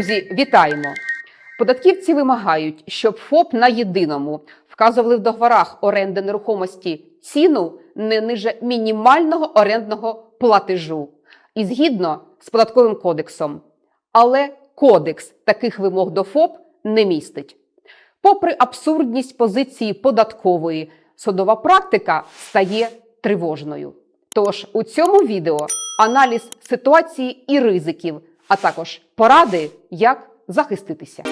Друзі, вітаємо! Податківці вимагають, щоб ФОП на єдиному вказували в договорах оренди нерухомості ціну не ниже мінімального орендного платежу і згідно з податковим кодексом. Але кодекс таких вимог до ФОП не містить. Попри абсурдність позиції податкової, судова практика стає тривожною. Тож у цьому відео аналіз ситуації і ризиків, а також поради, як захиститися.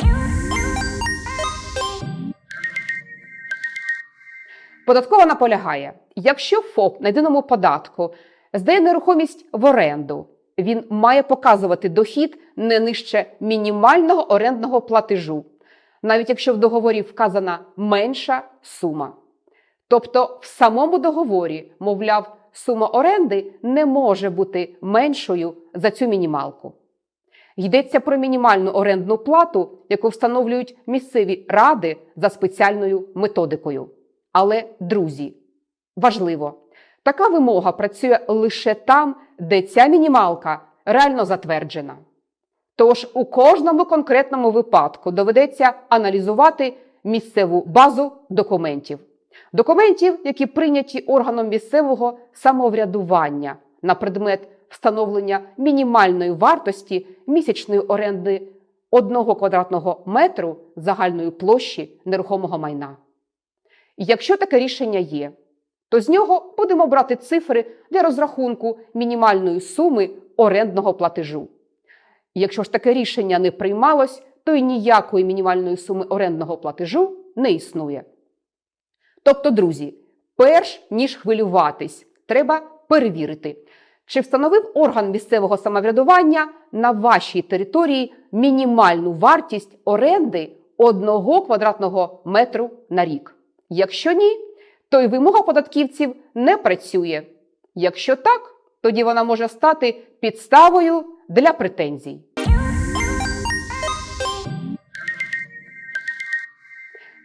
Податкова наполягає, якщо ФОП на єдиному податку здає нерухомість в оренду, він має показувати дохід не нижче мінімального орендного платежу, навіть якщо в договорі вказана менша сума. Тобто в самому договорі, мовляв, сума оренди не може бути меншою за цю мінімалку. Йдеться про мінімальну орендну плату, яку встановлюють місцеві ради за спеціальною методикою. Але, друзі, важливо, така вимога працює лише там, де ця мінімалка реально затверджена. Тож у кожному конкретному випадку доведеться аналізувати місцеву базу документів. Документів, які прийняті органом місцевого самоврядування на предмет встановлення мінімальної вартості місячної оренди одного квадратного метру загальної площі нерухомого майна. Якщо таке рішення є, то з нього будемо брати цифри для розрахунку мінімальної суми орендного платежу. Якщо ж таке рішення не приймалось, то й ніякої мінімальної суми орендного платежу не існує. Тобто, друзі, перш ніж хвилюватись, треба перевірити, чи встановив орган місцевого самоврядування на вашій території мінімальну вартість оренди одного квадратного метру на рік. Якщо ні, то й вимога податківців не працює. Якщо так, тоді вона може стати підставою для претензій.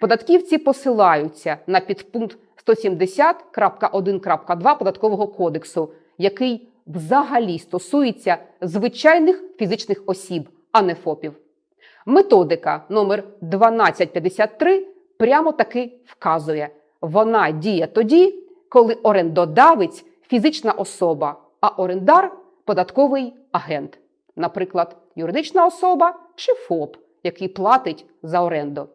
Податківці посилаються на підпункт 170.1.2 податкового кодексу, який взагалі стосується звичайних фізичних осіб, а не ФОПів. Методика номер 1253 прямо таки вказує, вона діє тоді, коли орендодавець фізична особа, а орендар податковий агент, наприклад, юридична особа чи ФОП, який платить за оренду.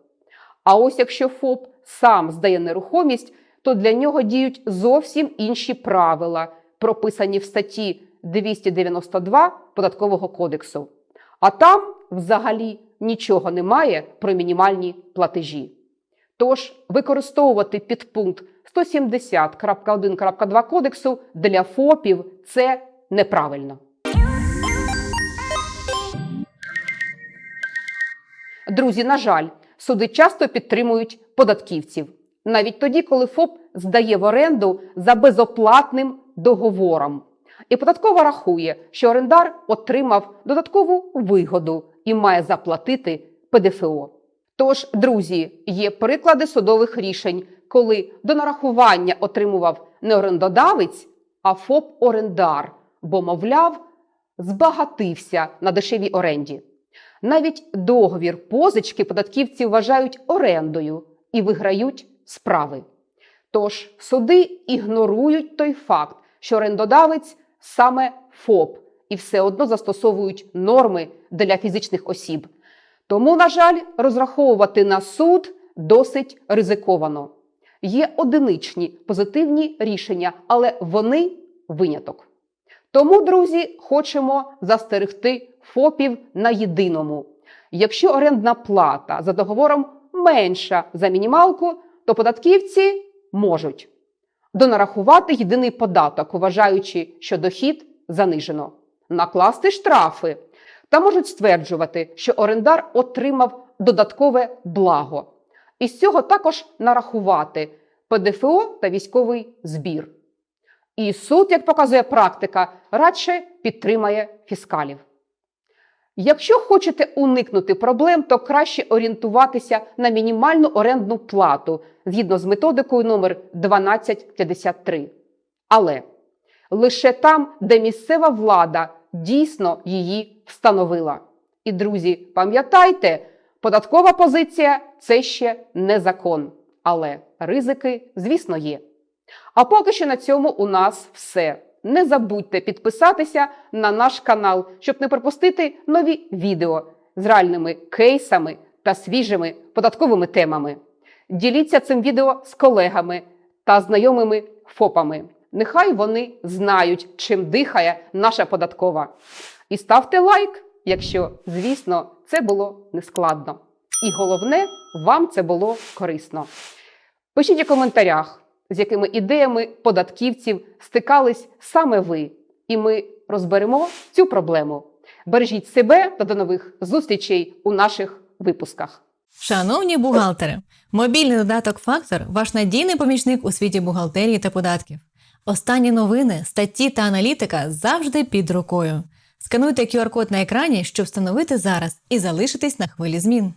А ось якщо ФОП сам здає нерухомість, то для нього діють зовсім інші правила, прописані в статті 292 податкового кодексу. А там взагалі нічого немає про мінімальні платежі. Тож використовувати підпункт 170.1.2 кодексу для ФОПів це неправильно. Друзі, на жаль, суди часто підтримують податківців, навіть тоді, коли ФОП здає в оренду за безоплатним договором. І податкова рахує, що орендар отримав додаткову вигоду і має заплатити ПДФО. Тож, друзі, є приклади судових рішень, коли до нарахування отримував не орендодавець, а ФОП-орендар, бо, мовляв, збагатився на дешевій оренді. Навіть договір позички податківці вважають орендою і виграють справи. Тож суди ігнорують той факт, що орендодавець саме ФОП і все одно застосовують норми для фізичних осіб. Тому, на жаль, розраховувати на суд досить ризиковано. Є одиничні позитивні рішення, але вони виняток. Тому, друзі, хочемо застерегти ФОПів на єдиному. Якщо орендна плата за договором менша за мінімалку, то податківці можуть донарахувати єдиний податок, вважаючи, що дохід занижено, накласти штрафи та можуть стверджувати, що орендар отримав додаткове благо. І з цього також нарахувати ПДФО та військовий збір. І суд, як показує практика, радше підтримає фіскалів. Якщо хочете уникнути проблем, то краще орієнтуватися на мінімальну орендну плату згідно з методикою номер 1253. Але лише там, де місцева влада дійсно її встановила. І, друзі, пам'ятайте, податкова позиція це ще не закон, але ризики, звісно, є. А поки що на цьому у нас все. Не забудьте підписатися на наш канал, щоб не пропустити нові відео з реальними кейсами та свіжими податковими темами. Діліться цим відео з колегами та знайомими ФОПами. Нехай вони знають, чим дихає наша податкова. І ставте лайк, якщо, звісно, це було нескладно. І головне, вам це було корисно. Пишіть у коментарях, з якими ідеями податківців стикались саме ви, і ми розберемо цю проблему. Бережіть себе та до нових зустрічей у наших випусках. Шановні бухгалтери, мобільний додаток Фактор ваш надійний помічник у світі бухгалтерії та податків. Останні новини, статті та аналітика завжди під рукою. Скануйте QR-код на екрані, щоб встановити зараз і залишитись на хвилі змін.